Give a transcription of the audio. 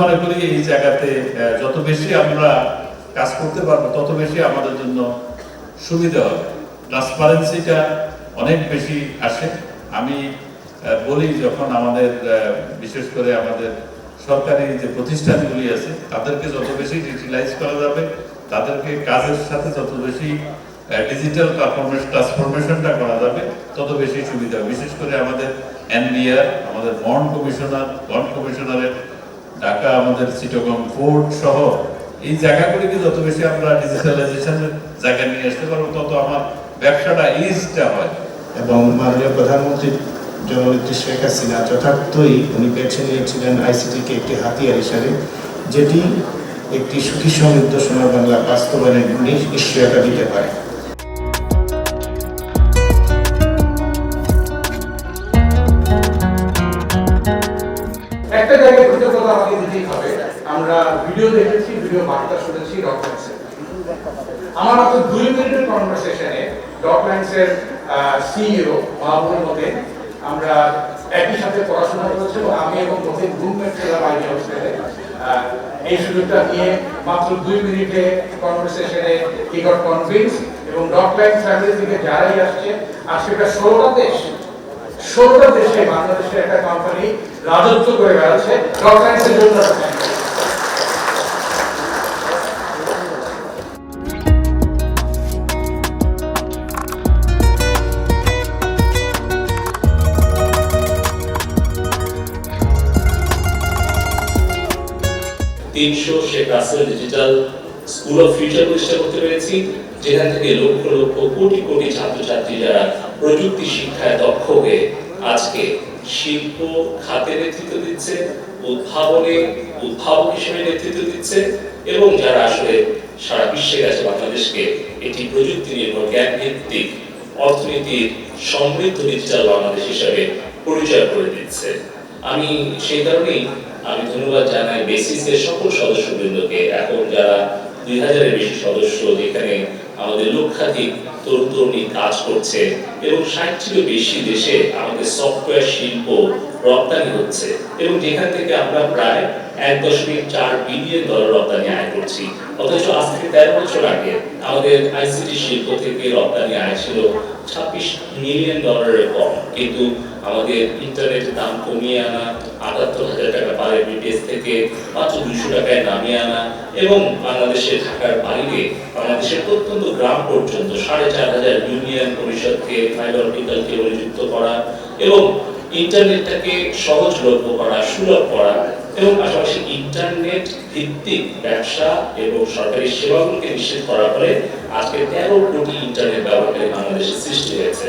মনে করি এই জায়গাতে যত বেশি আমরা কাজ করতে পারব, তত বেশি আমাদের জন্য সুবিধা হবে ট্রান্সপারেন্সিটা অনেক বেশি আসে আমি বলি যখন আমাদের বিশেষ করে আমাদের সরকারি যে প্রতিষ্ঠানগুলি আছে, তাদেরকে যত বেশি ডিজিটালাইজ করা যাবে, তাদেরকে কাজের সাথে যত বেশি ডিজিটাল ট্রান্সফরমেশন ট্রান্সফরমেশনটা করা যাবে, তত বেশি সুবিধা। বিশেষ করে আমাদের এনবিআর আমাদের বন্ড কমিশনার বন্ড কমিশনারের ঢাকা আমাদের চিটগং ফোর্ট সহ এই জায়গাগুলিকে যত বেশি আমরা ডিজিটালাইজেশনের জায়গা নিয়ে আসতে পারব তত আমার ব্যবসাটা ইজটা হয়। এবং মাননীয় প্রধানমন্ত্রী জননেত্রী শেখ হাসিনা যথার্থই উনি বেছে নিয়েছিলেন আইসিটিকে একটি হাতিয়ার হিসাবে যেটি একটি সুখী সমৃদ্ধ সোনার বাংলা বাস্তবায়নের নি- নিশ্চয়তা দিতে পারে। একটা জায়গায় কৃতজ্ঞতা আমাকে দিতেই হবে আমরা ভিডিও দেখেছি, ভিডিও বার্তা শুনেছি ডকুমেন্টসে আমার মাত্র দুই মিনিটের কনভারসেশনে ডকুমেন্টসের সিইও মাহবুবের মধ্যে আমরা একই সাথে পড়াশোনা করেছি এবং আমি এবং মধ্যে রুমমেট ছিলাম আইডি হোস্টেলে এই সুযোগটা নিয়ে মাত্র দুই মিনিটে কনভারসেশনে হি গট কনভিন্স এবং ডকলাইন ফ্যামিলি থেকে যারাই আসছে, আর সেটা ষোলোটা দেশ, ষোলোটা দেশে বাংলাদেশের একটা কোম্পানি রাজত্ব করে বেড়াচ্ছে ডকলাইন্সের জন্য। তিনশো Sheikh Russel digital school of future প্রতিষ্ঠা করতে পেরেছি, যেখান থেকে লক্ষ লক্ষ কোটি কোটি ছাত্রছাত্রী যারা প্রযুক্তি শিক্ষায় দক্ষ হয়ে আজকে শিল্প খাতে নেতৃত্ব দিচ্ছে, উদ্ভাবনে উদ্ভাবক হিসেবে নেতৃত্ব দিচ্ছে, এবং যারা আসলে সারা বিশ্বের কাছে বাংলাদেশকে একটি প্রযুক্তি নির্ভর জ্ঞান ভিত্তিক অর্থনীতির সমৃদ্ধ ডিজিটাল বাংলাদেশ হিসাবে পরিচয় করে দিচ্ছে। আমি সেই কারণেই আমি ধন্যবাদ জানাই বেসিসের সকল সদস্যবৃন্দকে। এখন যারা দুই হাজারের বেশি সদস্য, যেখানে আমাদের লক্ষাধিক তরুণ তরুণী কাজ করছে এবং ষাটটিরও বেশি দেশে আমাদের সফটওয়্যার শিল্প রপ্তানি হচ্ছে এবং যেখান থেকে আমরা প্রায় এক দশমিক চার বিলিয়ন ডলার রপ্তানি আয় করছি। অথচ আজ থেকে তেরো বছর আগে আমাদের আইসিটি শিল্প থেকে রপ্তানি আয় ছিল ছাব্বিশ মিলিয়ন ডলারের কম। কিন্তু আমাদের ইন্টারনেটের দাম কমিয়ে আনা, আটাত্তর হাজার টাকা পার এমবিপিএস থেকে মাত্র দুশো টাকায় নামিয়ে আনা এবং বাংলাদেশের ঢাকার বাইরে বাংলাদেশের প্রত্যন্ত গ্রাম পর্যন্ত সাড়ে চার হাজার ইউনিয়ন পরিষদকে ফাইবার অপটিক্যাল কেবল যুক্ত করা এবং ইন্টারনেটটাকে সহজলভ্য করা, সুলভ করা এবং পাশাপাশি ইন্টারনেট ভিত্তিক ব্যবসা এবং সরকারি সেবাগুলোকে নিশ্চিত করার ফলে আজকে তেরো কোটি ইন্টারনেট ব্যবহারকারী বাংলাদেশের সৃষ্টি হয়েছে।